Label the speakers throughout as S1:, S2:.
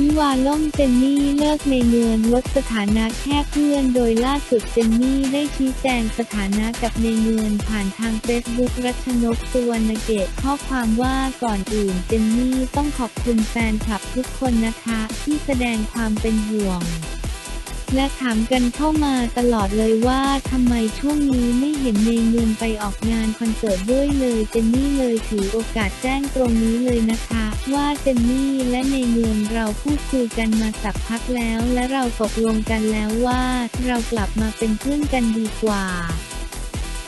S1: วิวาล่มเจนนี่เลิกในเงินลดสถานะแค่เพื่อน โดยล่าสุดเจนนี่ได้ชี้แจงสถานะกับในเงินผ่านทางเฟซบุ๊กรัชนกสุวรรณเกตข้อความว่าก่อนอื่นเจนนี่ต้องขอบคุณแฟนคลับทุกคนนะคะ ที่แสดงความเป็นห่วง และถามกันเข้ามาตลอดเลยว่าทำไมช่วงนี้ไม่เห็นเนเงินไปออกงานคอนเสิร์ตด้วยเลยเจนนี่เลยถือโอกาสแจ้งตรงนี้เลยนะคะ ว่าเจนนี่และเนเงินเราพูดคุยกันมาสักพักแล้ว และเราตกลงกันแล้วว่า เรากลับมาเป็นเพื่อนกันดีกว่า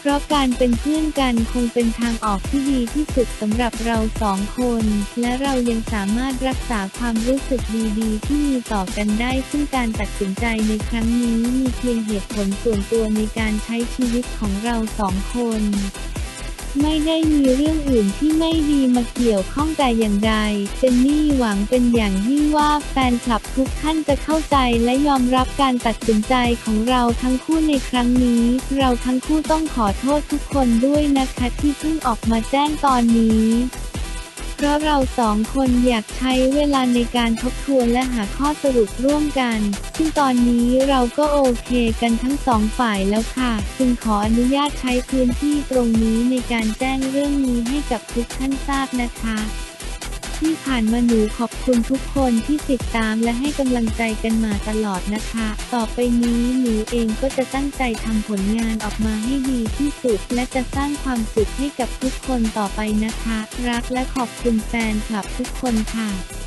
S1: เพราะการเป็นเพื่อนกันคงเป็นทางออกที่ดีที่สุดสำหรับเราสองคน และเรายังสามารถรักษาความรู้สึกดีๆ ที่มีต่อกันได้ ซึ่งการตัดสินใจในครั้งนี้มีเพียงเหตุผลส่วนตัวในการใช้ชีวิตของเราสองคน ไม่ได้มีเรื่องอื่นที่ไม่ดีมาเกี่ยวข้องแต่อย่างใด เจนนี่หวังเป็นอย่างยิ่งว่าแฟนคลับทุกท่านจะเข้าใจและยอมรับการตัดสินใจของเราทั้งคู่ในครั้งนี้ เราทั้งคู่ต้องขอโทษทุกคนด้วยนะคะที่เพิ่งออกมาแจ้งตอนนี้ ราะเราสองคนอยากใช้เวลาในการทบทวนและหาข้อสรุปร่วมกัน ซึ่งตอนนี้เราก็โอเคกันทั้งสองฝ่ายแล้วค่ะ จึงขออนุญาตใช้พื้นที่ตรงนี้ในการแจ้งเรื่องนี้ให้กับทุกท่านทราบนะคะ ที่ผ่านมาหนูขอบคุณทุกคนที่ติดตามและให้กำลังใจกันมาตลอดนะคะ ต่อไปนี้หนูเองก็จะตั้งใจทำผลงานออกมาให้ดีที่สุด และจะสร้างความสุขให้กับทุกคนต่อไปนะคะ รักและขอบคุณแฟนคลับทุกคนค่ะ